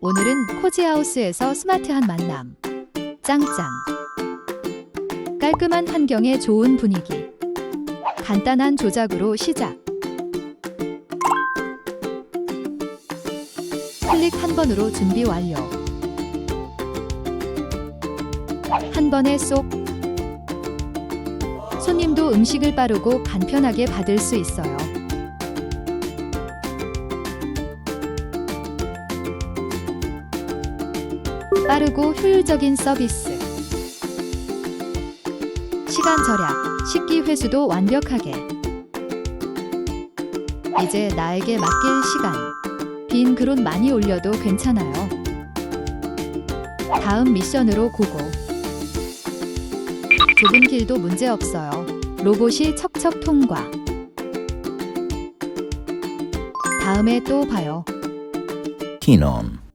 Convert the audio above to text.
오늘은 코지하우스에서 스마트한 만남. 짱짱. 깔끔한 환경에 좋은 분위기. 간단한 조작으로 시작. 클릭 한 번으로 준비 완료. 한 번에 쏙. 손님도 음식을 빠르고 간편하게 받을 수 있어요. 빠르고 효율적인 서비스. 시간 절약, 식기 회수도 완벽하게. 이제 나에게 맡길 시간. 빈 그릇 많이 올려도 괜찮아요. 다음 미션으로 고고. 좁은 길도 문제 없어요. 로봇이 척척 통과. 다음에 또 봐요. Kinon.